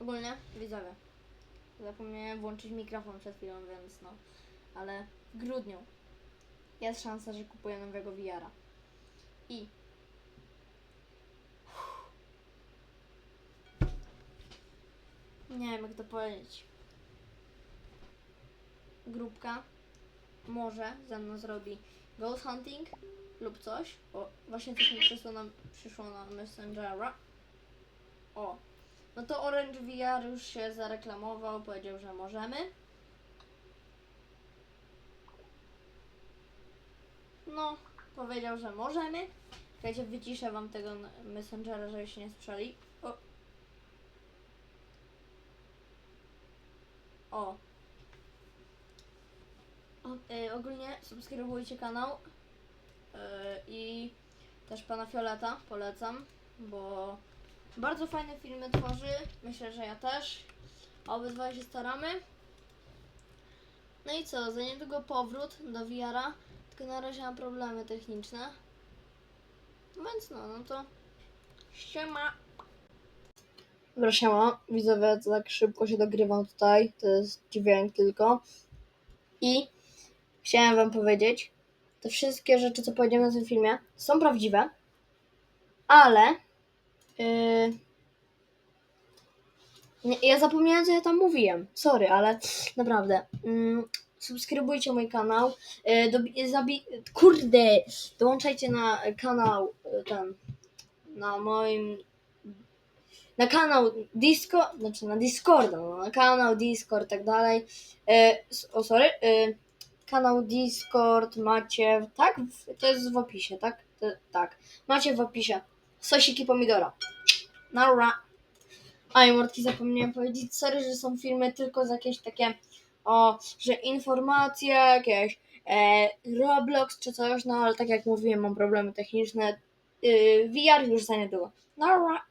Ogólnie widzowie. Zapomniałem włączyć mikrofon przed chwilą, więc no. Ale w grudniu jest szansa, że kupuję nowego VR-a. I nie wiem jak to powiedzieć. Grupka może ze mną zrobi ghost hunting lub coś. O, właśnie coś mi przyszło na, przyszło na Messengera. O, no to Orange VR już się zareklamował, powiedział, że możemy. No, powiedział, że możemy. Czekajcie, wyciszę wam tego Messengera, żeby się nie sprzali. O. O. o y, ogólnie subskrybujcie kanał. Y, I też pana Fioleta polecam, bo bardzo fajne filmy tworzy. Myślę, że ja też. A obydwaj się staramy. No i co, za niedługo powrót do VR-a, tylko na razie mam problemy techniczne. Więc no, no to siema. Dobra, siema. Widzowie, tak szybko się dogrywam tutaj. To jest dźwięk tylko. I chciałem wam powiedzieć, te wszystkie rzeczy, co powiedziałem na tym filmie, są prawdziwe, ale Yy... Ja zapomniałem, co ja tam mówiłem. Sorry, ale naprawdę. Mm, subskrybujcie mój kanał. Yy, zabi- kurde! Dołączajcie na kanał yy, ten. Na moim. Na kanał Discord. Znaczy na Discorda. No, na kanał Discord, tak dalej. O, sorry. Kanał Discord macie. Tak? To jest w opisie, tak? To, tak. Macie w opisie. Sosiki pomidora. Nara. A i Mordki zapomniałem powiedzieć, sorry, że są filmy tylko z jakieś takie, o, że informacje, jakieś e, Roblox czy coś, no ale tak jak mówiłem, mam problemy techniczne. Yy, VR już za niedługo. Nara.